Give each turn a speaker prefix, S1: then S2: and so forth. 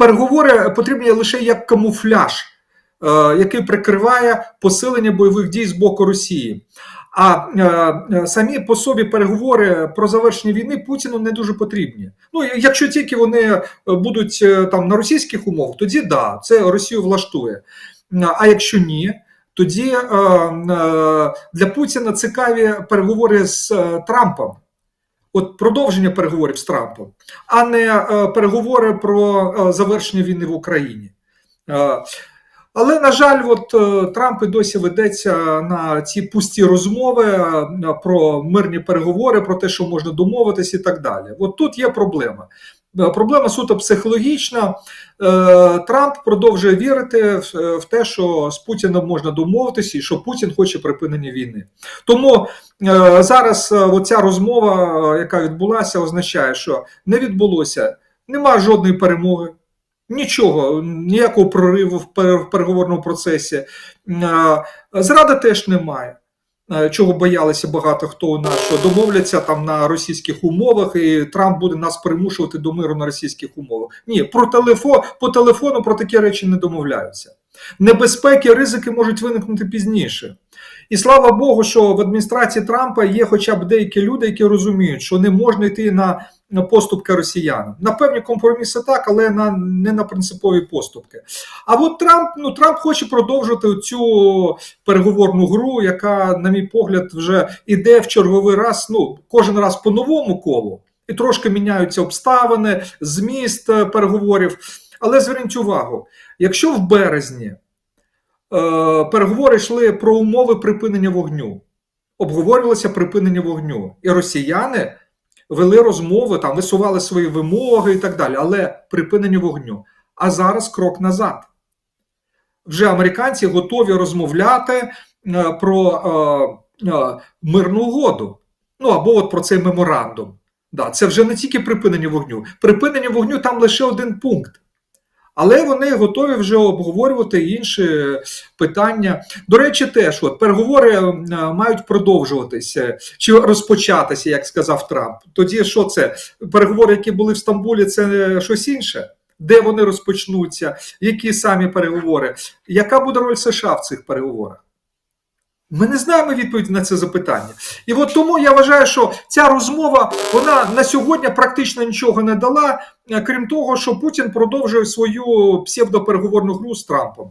S1: переговори потрібні лише як камуфляж, е, який прикриває посилення бойових дій з боку Росії. А е, е, самі по собі переговори про завершення війни Путіну не дуже потрібні. Ну якщо тільки вони е, будуть там на російських умовах, тоді да, це Росію влаштує. А якщо ні, тоді е, е, для Путіна цікаві переговори з Трампом. От продовження переговорів з Трампом, а не е, переговори про е, завершення війни в Україні. Е, але, на жаль, от Трамп і досі ведеться на ці пусті розмови про мирні переговори, про те, що можна домовитись і так далі. От тут є проблема. Е, Проблема суто психологічна. Е, Трамп продовжує вірити в, те, що з Путіним можна домовитися, і що Путін хоче припинення війни. Тому е, зараз оця розмова, яка відбулася, означає, що не відбулося, немає жодної перемоги. Нічого, ніякого прориву в переговорному процесі. Зради теж немає. Е, Чого боялися багато хто у нас, що домовляться там на російських умовах, і Трамп буде нас примушувати до миру на російських умовах. Ні, про телефон, по телефону про такі речі не домовляються. Небезпеки, ризики можуть виникнути пізніше. І слава Богу, що в адміністрації Трампа є хоча б деякі люди, які розуміють, що не можна йти на поступки росіянам. На певні компроміси так, але на не на принципові поступки. А от Трамп, ну Трамп хоче продовжувати цю переговорну гру, яка, на мій погляд, вже іде в черговий раз. Ну кожен раз по новому колу, і трошки міняються обставини, зміст е, переговорів. Але зверніть увагу, якщо в березні переговори йшли про умови припинення вогню, обговорювалося припинення вогню, і росіяни вели розмови, там висували свої вимоги і так далі, але припинення вогню. А зараз крок назад. Вже американці готові розмовляти е, про е, е, мирну угоду. Ну або от про цей меморандум. Да, це вже не тільки припинення вогню. Припинення вогню там лише один пункт. Але вони готові вже обговорювати інші питання. До речі, теж от переговори е, мають продовжуватися чи розпочатися, як сказав Трамп. Тоді що це? Переговори, які були в Стамбулі, це щось інше. Де вони розпочнуться, які самі переговори, яка буде роль США в цих переговорах? Ми не знаємо відповіді на це запитання. І от тому я вважаю, що ця розмова вона на сьогодні практично нічого не дала, е, крім того, що Путін продовжує свою псевдопереговорну гру з Трампом.